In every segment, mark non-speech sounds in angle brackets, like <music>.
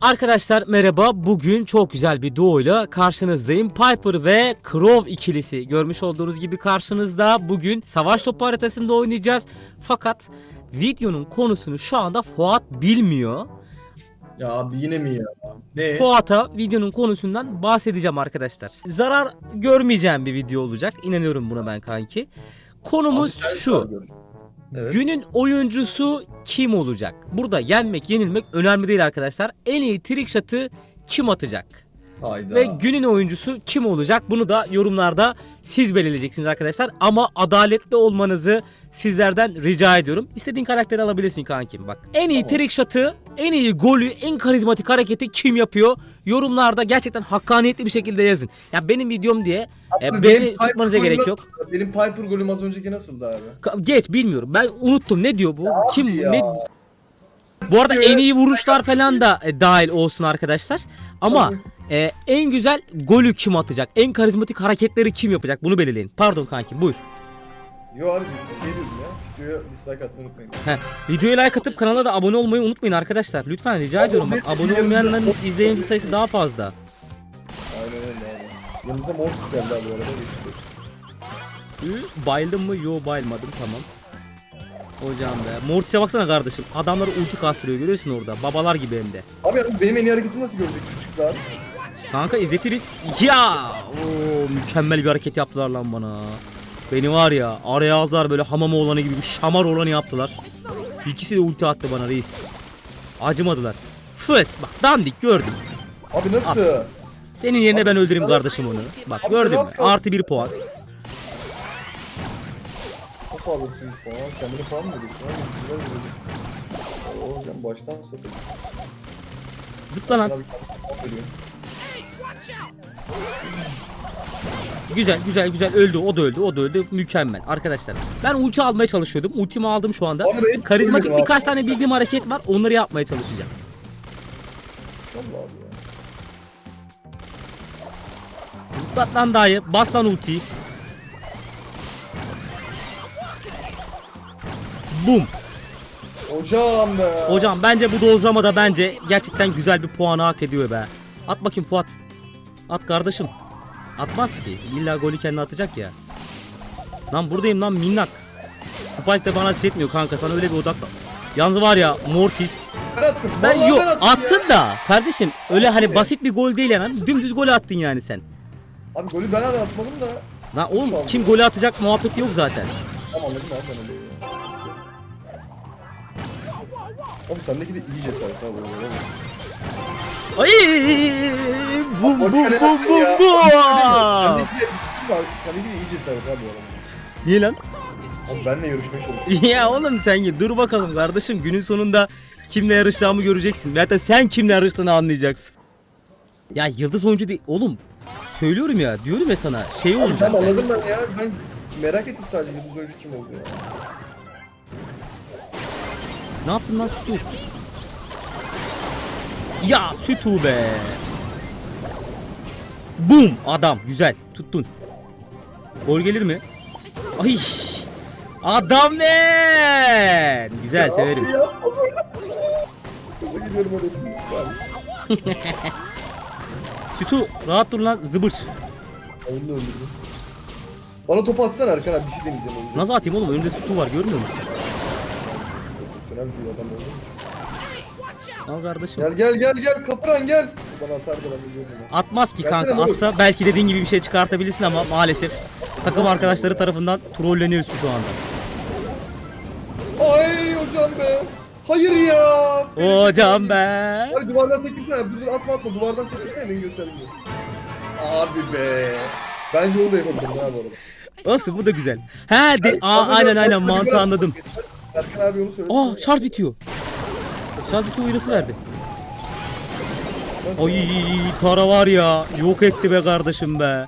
Arkadaşlar merhaba. Bugün çok güzel bir duoyla karşınızdayım. Piper ve Crow ikilisi. Görmüş olduğunuz gibi karşınızda. Bugün savaş topu haritasında oynayacağız. Fakat videonun konusunu şu anda Fuat bilmiyor. Ya abi yine mi ya? Ne? Fuat'a videonun konusundan bahsedeceğim arkadaşlar. Zarar görmeyeceğim bir video olacak. İnanıyorum buna ben kanki. Konumuz Abi şu. soruyorum. Evet. Günün oyuncusu kim olacak? Burada yenmek, yenilmek önemli değil arkadaşlar. En iyi trick shot'ı kim atacak? Hayda. Ve günün oyuncusu kim olacak? Bunu da yorumlarda siz belirleyeceksiniz arkadaşlar. Ama adaletli olmanızı sizlerden rica ediyorum. İstediğin karakteri alabilirsin kankim bak. En iyi Tamam. trick shot'ı, en iyi golü, en karizmatik hareketi kim yapıyor? Yorumlarda gerçekten hakkaniyetli bir şekilde yazın. Ya benim videom diye e, beni benim tutmanıza gerek yok. nasıldı? Benim Piper golüm az önceki nasıldı abi? Ka- Geç bilmiyorum. Ben unuttum. Ne diyor bu? kim ya. ne Bu arada en iyi vuruşlar falan da e, dahil olsun arkadaşlar. Ama e, en güzel golü kim atacak? En karizmatik hareketleri kim yapacak? Bunu belirleyin. Pardon kanki buyur. Yo abi şey dedim ya. Videoya dislike atmayı unutmayın. Heh, videoya like atıp kanala da abone olmayı unutmayın arkadaşlar. Lütfen rica ediyorum. Bak, Abi, abone yarın- olmayanların izleyici sayısı daha fazla. Aynen öyle abi. Yanımıza Mortis geldi abi bu arada. Ü, Bayıldın mı? Yo bayılmadım tamam. Hocam be. Mortis'e baksana kardeşim. Adamları ulti kastırıyor görüyorsun orada. Babalar gibi hem de. Abi benim en iyi hareketimi nasıl görecek çocuklar? Kanka izletiriz. Ya! Oo, mükemmel bir hareket yaptılar lan bana. Beni var ya araya aldılar böyle hamam oğlanı gibi bir şamar oğlanı yaptılar. İkisi de ulti attı bana reis. Acımadılar. Fıs bak dandik gördüm. Abi nasıl? Senin yerine ben öldüreyim kardeşim onu. Bak Abi gördün mü? Artı bir puan. Nasıl? Kendini falan mı? Abi baştan satayım. Zıpla lan. <laughs> Güzel güzel güzel öldü o da öldü o da öldü mükemmel arkadaşlar. Ben ulti almaya çalışıyordum. Ultimi aldım şu anda. Karizmatik birkaç tane bildiğim hareket var. Onları yapmaya çalışacağım. Zıplat lan dayı. Bas lan ultiyi. Bum. Hocam be. Hocam bence bu dozlamada bence gerçekten güzel bir puanı hak ediyor be. At bakayım Fuat. At kardeşim. Atmaz ki. İlla golü kendi atacak ya. Lan buradayım lan minnak. Spike de bana ateş etmiyor kanka. Sana öyle bir odakla. Yalnız var ya Mortis. Ben yok ben attın ya. da kardeşim öyle hani basit bir gol değil yani. Dümdüz gol attın yani sen. Abi golü ben de atmadım da. Lan oğlum Şu kim golü atacak muhabbeti yok zaten. Tamam anladım abi ben öyle. Oğlum sendeki de iyi cesaret abi. Ay bum bum bum bum ya. bum. Sendeki de ciddi abi. Sendeki de iyi cesaret abi bu arada. Niye lan? Abi benle yarışmaya çalışıyor. <laughs> ya oğlum sen git dur bakalım kardeşim günün sonunda kimle yarışacağımı göreceksin. Zaten sen kimle yarıştığını anlayacaksın. Ya yıldız oyuncu değil oğlum. Söylüyorum ya diyorum ya sana şey olacak. ben anladım ben ya. Ben merak ettim sadece yıldız oyuncu kim oldu ya. Ne yaptın lan Sütü? Ya Sütü be. Bum adam güzel tuttun. Gol gelir mi? Ay adam ne? Güzel severim. <laughs> Sütü rahat dur lan zıbır. Öldürdüm. Bana top atsana Erkan abi bir şey deneyeceğim. Olacak. Nasıl atayım oğlum önümde sütü var görmüyor musun? Profesyonel bir adam oldu. Al kardeşim. Gel gel gel gel kapıran gel. Bana atar da ben. Atmaz ki Gelsene kanka atsa belki dediğin gibi bir şey çıkartabilirsin ama maalesef takım arkadaşları tarafından trolleniyorsun şu anda. Ay hocam be. Hayır ya. Hocam be. Abi duvardan sekirsene. Dur dur atma atma. Duvardan sekirsene beni göstermiyor. Abi be. Bence onu da yapabilirim ya bu arada. Olsun bu da güzel. He de, aa, aynen aynen mantığı anladım. Erkan abi onu söyledi. Aa şarj bitiyor. Şarj bitiyor uyarısı verdi. Ay Tara var ya yok etti be kardeşim be.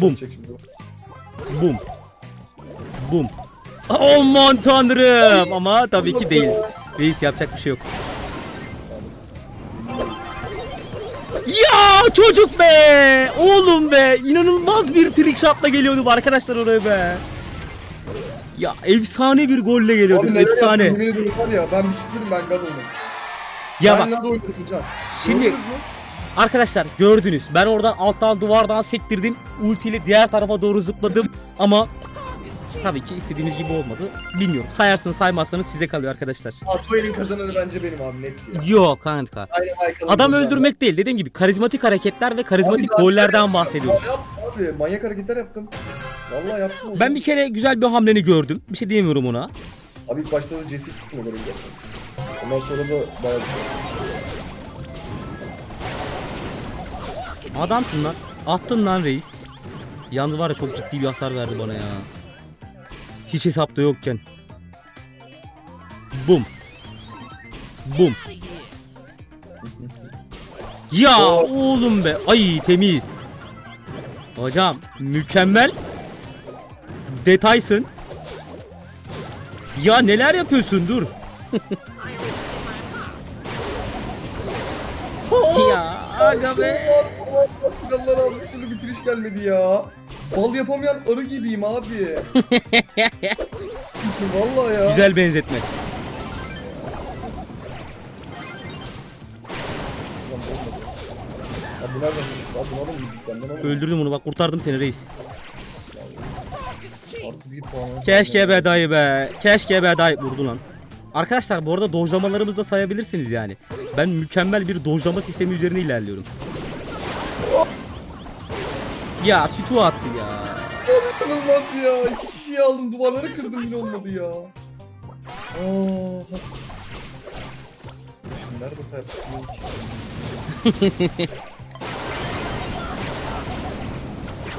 bum. Bum. Bum. Aman tanrım ama tabii ki değil. Reis yapacak bir şey yok. Ya çocuk be! Oğlum be! İnanılmaz bir trick shot'la geliyordum arkadaşlar oraya be. Ya efsane bir golle. Abi neler efsane. ya ben bir şey ben olmam. Ya bak nerede? Şimdi- arkadaşlar gördünüz. Ben oradan alttan duvardan sektirdim. Ultiyle diğer tarafa doğru zıpladım. <laughs> Ama tabii ki istediğimiz gibi olmadı. Bilmiyorum. Sayarsınız saymazsanız size kalıyor arkadaşlar. Elin kazananı bence benim abi net ya. Yok kanka. Aynen Adam öldürmek değil. Dediğim gibi karizmatik hareketler ve karizmatik Abi gollerden bahsediyoruz. Abi, abi manyak hareketler yaptım. Vallahi yaptım. Ben bir kere güzel bir hamleni gördüm. Bir şey diyemiyorum ona. Abi ilk başta da Jesse yaptım. Ondan sonra da bayağı. Adamsın lan. Attın lan reis. Yalnız var ya çok ciddi bir hasar verdi bana ya. Hiç hesapta yokken. Bum. Bum. <laughs> Ya oğlum be. Ay temiz. Hocam mükemmel. Detaysın. Ya neler yapıyorsun dur. <laughs> aga be. Silahlar abi bir türlü bitiriş gelmedi ya. Bal yapamayan arı gibiyim abi. <laughs> Vallahi ya. Güzel benzetme. Abi nereden bunu alın benden alın. Öldürdüm onu bak kurtardım seni reis. Artı bir puan. Keşke be dayı be. Keşke be dayı. Vurdu lan. Arkadaşlar bu arada dojlamalarımızı da sayabilirsiniz yani. Ben mükemmel bir dojlama sistemi üzerine ilerliyorum. Ya sütü attı ya. İnanılmaz ya. İki kişiyi aldım. Duvarları kırdım yine olmadı ya. Aa. Şimdi nerede?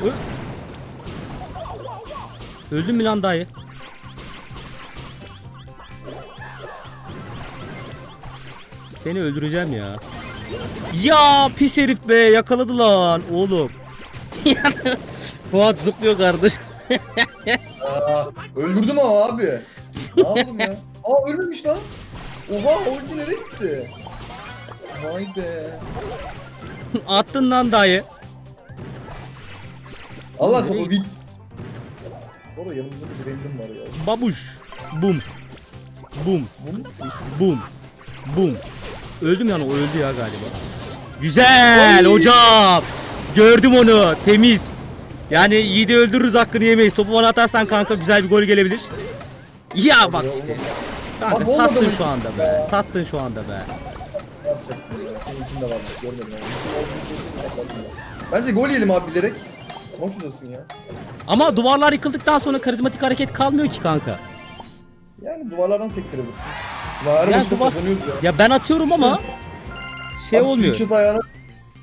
Ö- Öldün mü lan dayı? Seni öldüreceğim ya. Ya pis herif be yakaladı lan oğlum. <laughs> Fuat zıplıyor kardeş. Aa, öldürdüm ama abi. Ne yaptım ya? Aa ölmemiş lan. Oha oyuncu nereye gitti? Vay be. <laughs> Attın lan dayı. Allah Nereye topu bit. Orada yanımızda bir random var ya. Babuş. Bum. Bum. Bunu Bum. Bum. Öldüm yani o öldü ya galiba. Güzel Ay. hocam. Gördüm onu. Temiz. Yani yiğidi öldürürüz hakkını yemeyiz. Topu bana atarsan kanka güzel bir gol gelebilir. Ya bak işte. Kanka Abi olmadı sattın mı şu anda be. Sattın şu anda be. Senin içinde görmedim. Bence gol yiyelim abi bilerek. Maç uzasın ya. Ama duvarlar yıkıldıktan sonra karizmatik hareket kalmıyor ki kanka. Yani duvarlardan sektirebilirsin. Her Yani duvar- kazanıyoruz ya. Ya ben atıyorum ama şey Abi olmuyor. trickshot ayağına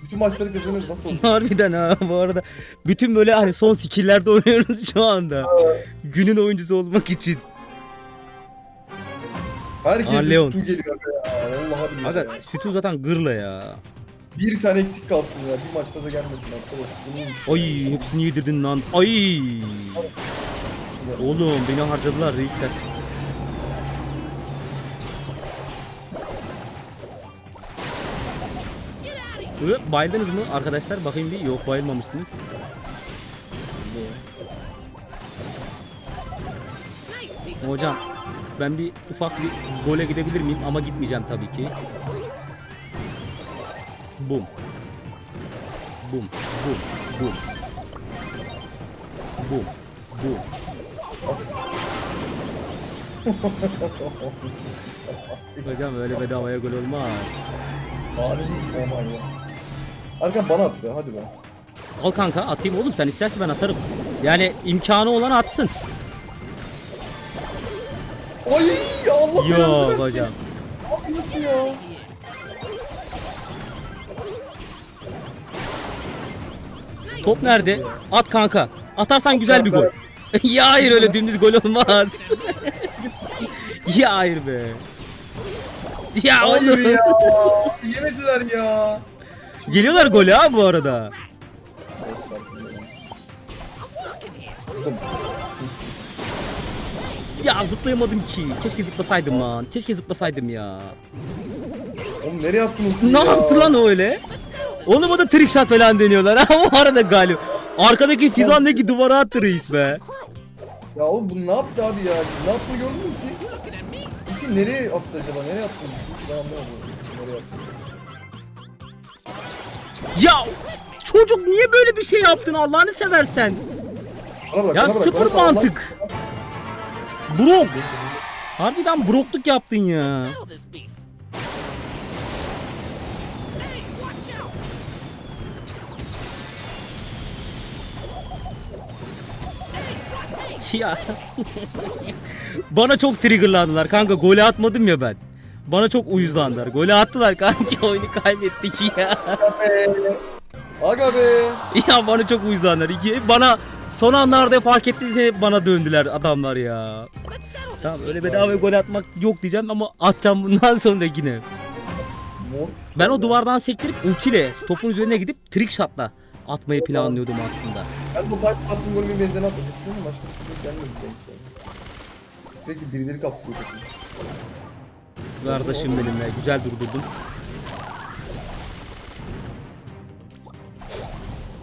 bütün maçları kazanıyoruz nasıl olur? <laughs> Harbiden ha bu arada. Bütün böyle hani son skill'lerde oynuyoruz şu anda. Günün oyuncusu olmak için. Herkes Aa, Leon. sütü geliyor ya. Vallahi billahi Aga ya. sütü zaten gırla ya. Bir tane eksik kalsın ya. Bir maçta da gelmesin arkadaş. Ay hepsini yedirdin lan. Ay. Oğlum beni harcadılar reisler. Hı, Bayıldınız mı arkadaşlar? Bakayım bir. Yok bayılmamışsınız. Hocam ben bir ufak bir gole gidebilir miyim? Ama gitmeyeceğim tabii ki. Bum. Bum. Bum. Bum. Bum. Bum. <laughs> Hocam öyle bedavaya gol olmaz. Harbi aman ya. Arkan bana at be hadi be. Al kanka atayım oğlum sen istersen ben atarım. Yani imkanı olan atsın. Ay Allah belanı Yok versin. hocam. Abi nasıl ya? Top nerede? At kanka. Atarsan güzel bir gol. <laughs> ya hayır öyle dümdüz gol olmaz. <laughs> ya hayır be. Ya Hayır oğlum. ya. Yemediler ya. Geliyorlar gole ha bu arada. Ya zıplayamadım ki. Keşke zıplasaydım lan. Keşke zıplasaydım ya. Oğlum nereye attınız? Ne ya? yaptı lan o öyle? Oğlum o da trick shot falan deniyorlar <laughs> ha bu arada galiba. Arkadaki fizandaki duvara attı reis be. Ya oğlum bu ne yaptı abi ya? Ne yaptığını gördün mü ki? Peki nereye attı acaba? Nereye attı? Ben anlamadım. Oraya at. Ya çocuk niye böyle bir şey yaptın Allah'ını seversen? Bana bırak, Ya bana bırak, sıfır bana mantık. Brok. Harbiden brokluk yaptın ya. <laughs> Ya. <laughs> Bana çok triggerlandılar kanka golü atmadım ya ben. Bana çok uyuzlandılar. Golü attılar kanki <laughs> oyunu kaybettik ya. Aga be. <laughs> Ya bana çok uyuzlandılar. İki, bana son anlarda fark ettiyse bana döndüler adamlar ya. Tamam öyle bedava gol atmak yok diyeceğim ama atacağım bundan <laughs> sonra yine. Ben o duvardan sektirip ultiyle topun üzerine gidip trick shot'la atmayı planlıyordum aslında. Ben bu pipe attığım golümün benzerini atladım. Şunu başka bir şey gelmedi. Sürekli birileri kaptırıyor. Kardeşim benimle güzel durdurdun.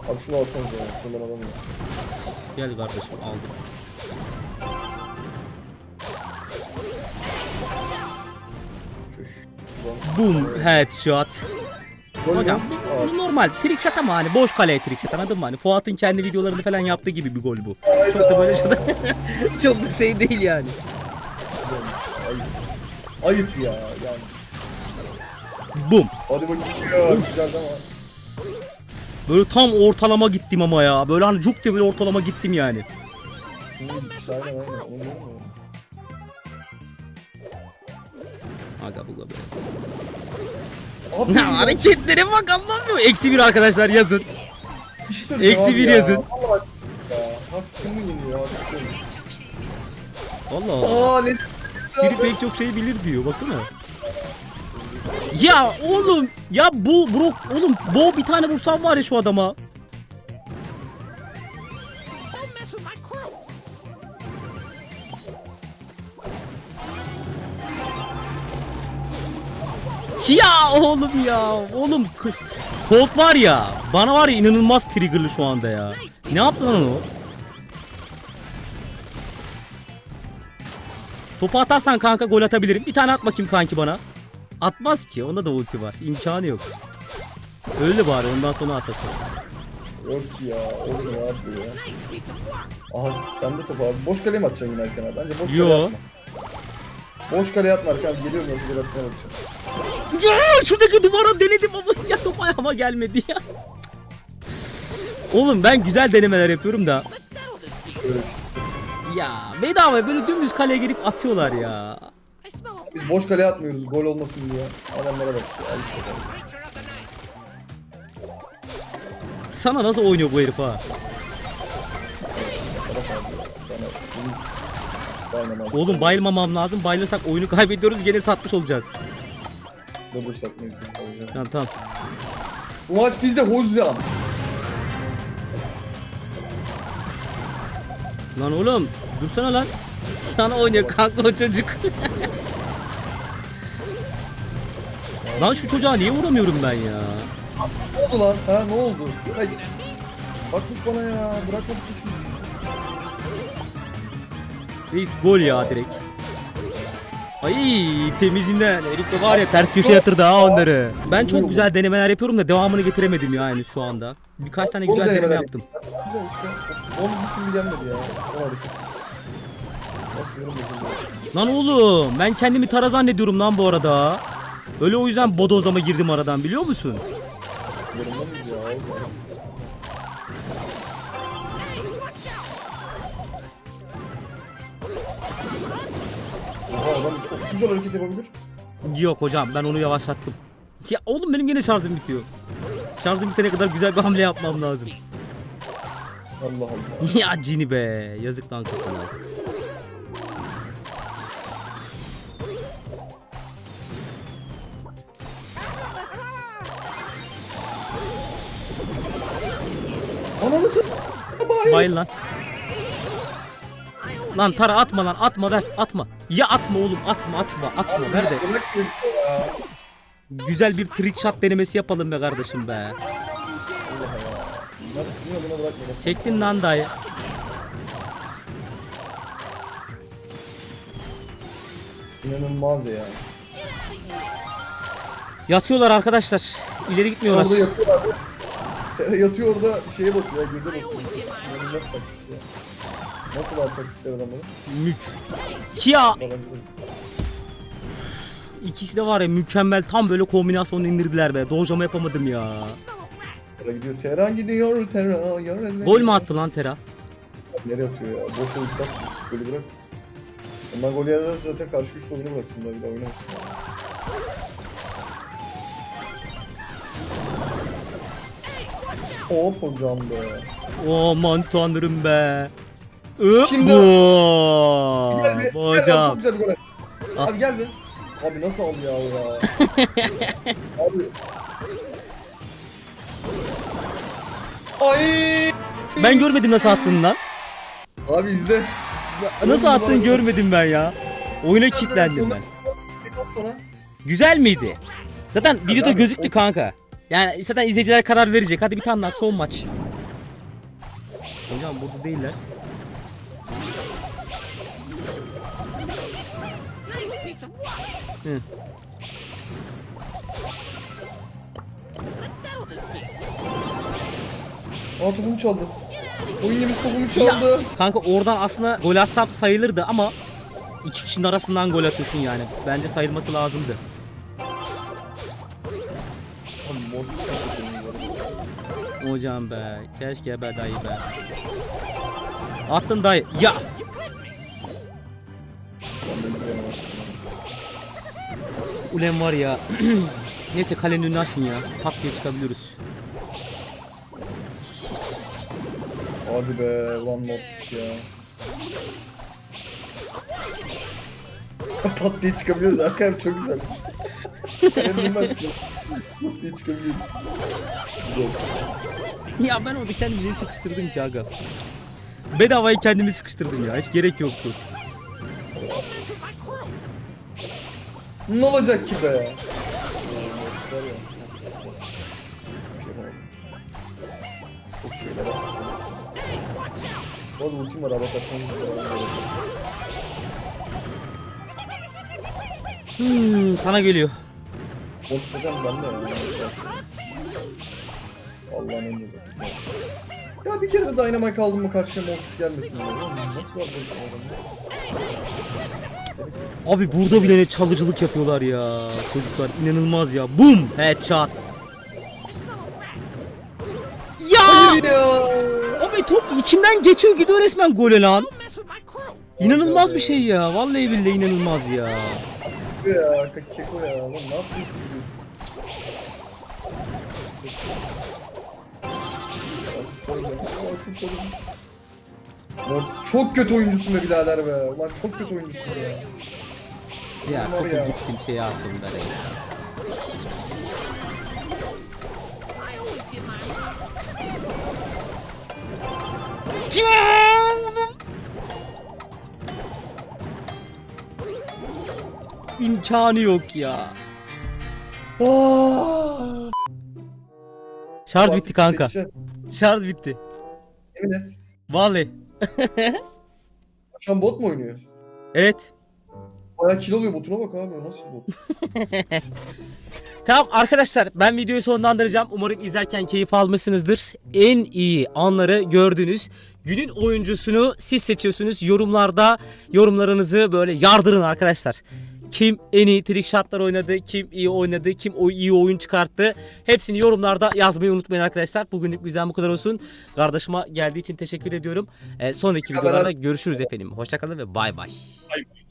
Abi şunu alsanız ya. Adam ya. Gel kardeşim aldım. Boom headshot. Hocam bu, bu normal trick shot ama hani boş kaleye trick shot anladın mı? Hani Fuat'ın kendi videolarını falan yaptığı gibi bir gol bu. Çok da böyle şey <laughs> çok da şey değil yani. Ayıp ya yani. Boom. Hadi bakayım ya. Ama. Böyle tam ortalama gittim ama ya. Böyle hani cuk diye böyle ortalama gittim yani. Aynen aynen. Onu. Aga bu be. Abi Ne ya, hareketlere bak anlamıyor. Eksi bir arkadaşlar yazın. bir şey söyleyeceğim Eksi abi bir ya. yazın. Allah aşkına ya. Hakkımı yeniyor abi. Allah. Aa ne? Siri pek çok şey bilir diyor baksana. Ya oğlum ya bu Brock oğlum bu bir tane vursam var ya şu adama. Ya oğlum ya oğlum Colt var ya bana var ya inanılmaz triggerlı şu anda ya. Ne yaptı lan o? Topu atarsan kanka gol atabilirim. Bir tane at bakayım kanki bana. Atmaz ki onda da ulti var. İmkanı yok. Öldü bari ondan sonra atasın. Yok ya. Oğlum ne yapıyor ya? Aha sen de top abi. Boş kaleye mi atacaksın yine Erkan abi? Bence boş Yo. kaleye atma. Boş kaleye atma Erkan abi. Geliyorum nasıl gol attığına bakacağım. Ya şuradaki duvara denedim ama <laughs> ya top ayağıma gelmedi ya. Oğlum ben güzel denemeler yapıyorum da. Let's Ya bedava böyle dümdüz kaleye girip atıyorlar ya. Biz boş kaleye atmıyoruz gol olmasın diye. Adamlara bak. Sana nasıl oynuyor bu herif ha? Oğlum bayılmamam lazım. Bayılırsak oyunu kaybediyoruz. Gene satmış olacağız. Dur dur satmayız. Tamam tamam. Bu maç bizde hocam. Lan oğlum dursana lan. Sana oynuyor kanka o çocuk. lan şu çocuğa niye vuramıyorum ben ya? Ne oldu lan? Ha ne oldu? Ay. Bakmış bana ya. Bırakma bu çocuğu. Reis gol ya direkt. Ay temizinden herif de var ya ters köşe yatırdı ha onları. Ben çok güzel denemeler yapıyorum da devamını getiremedim yani şu anda. Birkaç tane güzel deneme yaptım. Onu ya. Sinirim bozuldu. Lan oğlum ben kendimi tara zannediyorum lan bu arada. Öyle o yüzden bodozlama girdim aradan biliyor musun? Yorumda mıyız ya? Oğlum. Oha adam güzel hareket yapabilir. Yok hocam ben onu yavaşlattım. Ya oğlum benim yine şarjım bitiyor. Şarjım bitene kadar güzel bir hamle yapmam lazım. Allah Allah. <laughs> ya cini be yazık lan kafana. Ananı s***. Bayıl lan. Lan Tara atma lan atma ver atma. Ya atma oğlum atma atma atma ver de. Güzel bir trick shot denemesi yapalım be kardeşim be. Çektin lan dayı. İnanılmaz ya. Yatıyorlar arkadaşlar. İleri gitmiyorlar. Orada yatıyor abi. <laughs> Yatıyor orada şeye basıyor göze basıyor. İnanılmaz taktik ya. Nasıl var taktikler adamların? Mük. Kia ikisi de var ya mükemmel tam böyle kombinasyon indirdiler be. Dojama yapamadım ya. Tera gidiyor. Teran gidiyor. Tera. Yar Gol mü attı lan Tera? Nereye atıyor ya? Boş bak. Golü bırak. Ondan gol yerlerse zaten karşı üç golünü bıraksın daha bir daha oynamasın. Hop hocam be. Aman tanrım be. Şimdi- bu. Gel bir- gel abi, çok Hocam. güzel bir gol. Al. Abi gel bir. Abi nasıl aldı ya o ya? <laughs> abi. Ay! Ben görmedim nasıl attın lan. Abi izle. Nasıl attın görmedim ben ya. Oyuna kilitlendim ben. Bir top sonra. Güzel miydi? Zaten videoda abi, gözüktü o- kanka. Yani zaten izleyiciler karar verecek. Hadi bir tane daha son maç. Hocam burada değiller. Hı. Aa topumu çaldı. Oyun gemisi topumu çaldı. Kanka oradan aslında gol atsam sayılırdı ama iki kişinin arasından gol atıyorsun yani. Bence sayılması lazımdı. Hocam be. Keşke be dayı be. Attın dayı. Ya. Ulen var ya. <clears throat> Neyse kalenin önünü açın ya. Tak diye çıkabiliyoruz. Hadi be ulan Mortis ya. <laughs> Pat diye çıkabiliyoruz arkadaşlar çok güzel. Açtım. Pat diye çıkabiliyoruz. Güzel. Ya ben orada kendimi niye sıkıştırdım ki aga? Bedavayı kendimi sıkıştırdım ya. Hiç gerek yoktu. Ne olacak ki be? Var ya. Çok şeyler. Bu arada ultim var abi bakarsanız. Hmm, sana geliyor. Mortis zaten bende ya. Allah'ın emri zaten. Ya bir kere de Dynamite aldım mı karşıya Mortis gelmesin diye. Oğlum Nasıl var böyle adamlar? Abi burada bile ne çalıcılık yapıyorlar ya. Çocuklar inanılmaz ya. Boom! Headshot. Ya! Hayır ya. Abi top içimden geçiyor gidiyor resmen gole lan. İnanılmaz bir şey ya. Vallahi billahi inanılmaz ya. Ya keko ya. Lan ne yapıyorsun? Mortis çok kötü oyuncusun be birader be. Ulan çok kötü oyuncusun ya. Ya Var topu ya. gittin şey resmen. Always get mine. Canım. İmkanı yok ya. Şarj bitti kanka. Şarj bitti. Emin et. Vallahi. <laughs> An bot mu oynuyor? Evet. Bayağı kill alıyor botuna bak abi nasıl bot? <laughs> Tamam arkadaşlar ben videoyu sonlandıracağım. Umarım izlerken keyif almışsınızdır. En iyi anları gördünüz. Günün oyuncusunu siz seçiyorsunuz. Yorumlarda yorumlarınızı böyle yardırın arkadaşlar. Kim en iyi trick shotlar oynadı, kim iyi oynadı, kim o iyi oyun çıkarttı. Hepsini yorumlarda yazmayı unutmayın arkadaşlar. Bugünlük bizden bu kadar olsun. Kardeşime geldiği için teşekkür ediyorum. Ee, sonraki videolarda görüşürüz efendim. Hoşçakalın ve bay bay. Ay.